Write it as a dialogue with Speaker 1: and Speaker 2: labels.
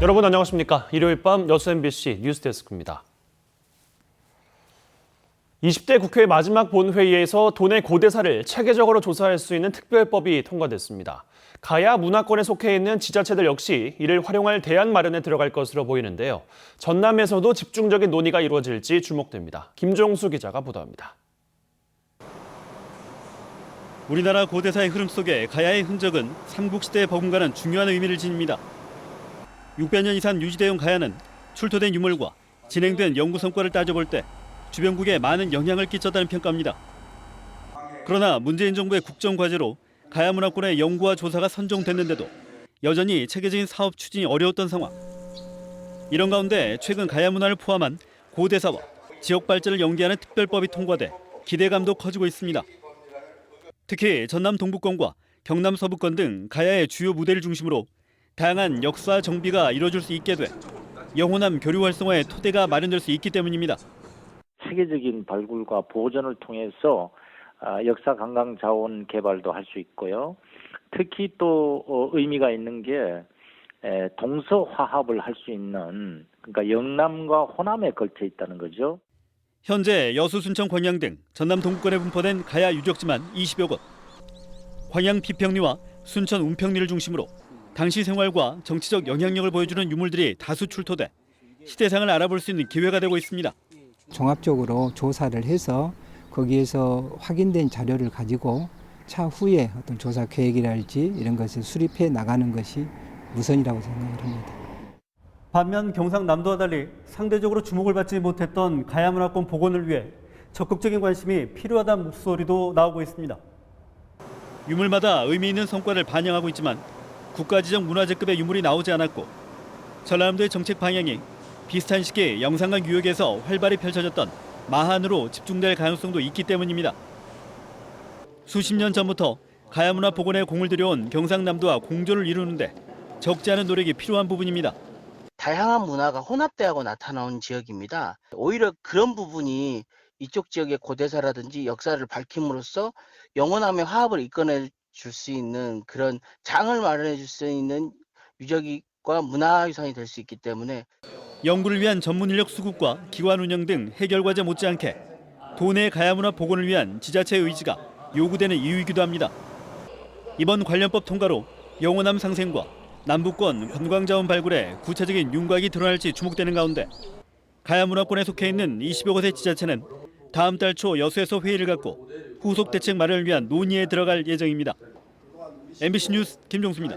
Speaker 1: 여러분 안녕하십니까? 일요일 밤 여수 MBC 뉴스데스크입니다. 20대 국회 마지막 본회의에서 도내 고대사를 체계적으로 조사할 수 있는 특별법이 통과됐습니다. 가야 문화권에 속해 있는 지자체들 역시 이를 활용할 대안 마련에 들어갈 것으로 보이는데요. 전남에서도 집중적인 논의가 이루어질지 주목됩니다. 김종수 기자가 보도합니다.
Speaker 2: 우리나라 고대사의 흐름 속에 가야의 흔적은 삼국시대에 버금가는 중요한 의미를 지닙니다. 600년 이상 유지되어 온 가야는 출토된 유물과 진행된 연구 성과를 따져볼 때 주변국에 많은 영향을 끼쳤다는 평가입니다. 그러나 문재인 정부의 국정 과제로 가야 문화권의 연구와 조사가 선정됐는데도 여전히 체계적인 사업 추진이 어려웠던 상황. 이런 가운데 최근 가야 문화를 포함한 고대사와 지역 발전을 연계하는 특별법이 통과돼 기대감도 커지고 있습니다. 특히 전남 동북권과 경남 서북권 등 가야의 주요 무대를 중심으로 다양한 역사 정비가 이뤄질 수 있게 돼 영호남 교류 활성화의 토대가 마련될 수 있기 때문입니다.
Speaker 3: 체계적인 발굴과 보존을 통해서 아, 역사 관광 자원 개발도 할 수 있고요. 특히 또 어, 의미가 있는 게 에, 동서 화합을 할 수 있는 그러니까 영남과 호남에 걸쳐 있다는 거죠.
Speaker 2: 현재 여수, 순천, 광양 등 전남 동부권에 분포된 가야 유적지만 20여 곳. 광양 비평리와 순천 운평리를 중심으로 당시 생활과 정치적 영향력을 보여주는 유물들이 다수 출토돼 시대상을 알아볼 수 있는 기회가 되고 있습니다.
Speaker 4: 종합적으로 조사를 해서 거기에서 확인된 자료를 가지고 차후에 어떤 조사 계획이랄지 이런 것을 수립해 나가는 것이 우선이라고 생각을 합니다.
Speaker 2: 반면 경상남도와 달리 상대적으로 주목을 받지 못했던 가야문화권 복원을 위해 적극적인 관심이 필요하다는 목소리도 나오고 있습니다. 유물마다 의미 있는 성과를 반영하고 있지만 국가지정 문화재급의 유물이 나오지 않았고 전라남도의 정책 방향이 비슷한 시기에 영산강 유역에서 활발히 펼쳐졌던 마한으로 집중될 가능성도 있기 때문입니다. 수십 년 전부터 가야문화 복원에 공을 들여온 경상남도와 공조를 이루는데 적지 않은 노력이 필요한 부분입니다.
Speaker 5: 다양한 문화가 혼합되고 나타나온 지역입니다. 오히려 그런 부분이 이쪽 지역의 고대사라든지 역사를 밝힘으로써 영원함의 화합을 이끌어 줄 수 있는 그런 장을 마련해 줄 수 있는 유적과 문화유산이 될 수 있기 때문에
Speaker 2: 연구를 위한 전문 인력 수급과 기관 운영 등 해결 과제 못지않게 도내 가야문화 복원을 위한 지자체의 의지가 요구되는 이유이기도 합니다. 이번 관련법 통과로 영호남 상생과 남북권 관광자원 발굴에 구체적인 윤곽이 드러날지 주목되는 가운데 가야문화권에 속해 있는 20여 곳의 지자체는 다음 달 초 여수에서 회의를 갖고 후속 대책 마련을 위한 논의에 들어갈 예정입니다. MBC 뉴스 김종수입니다.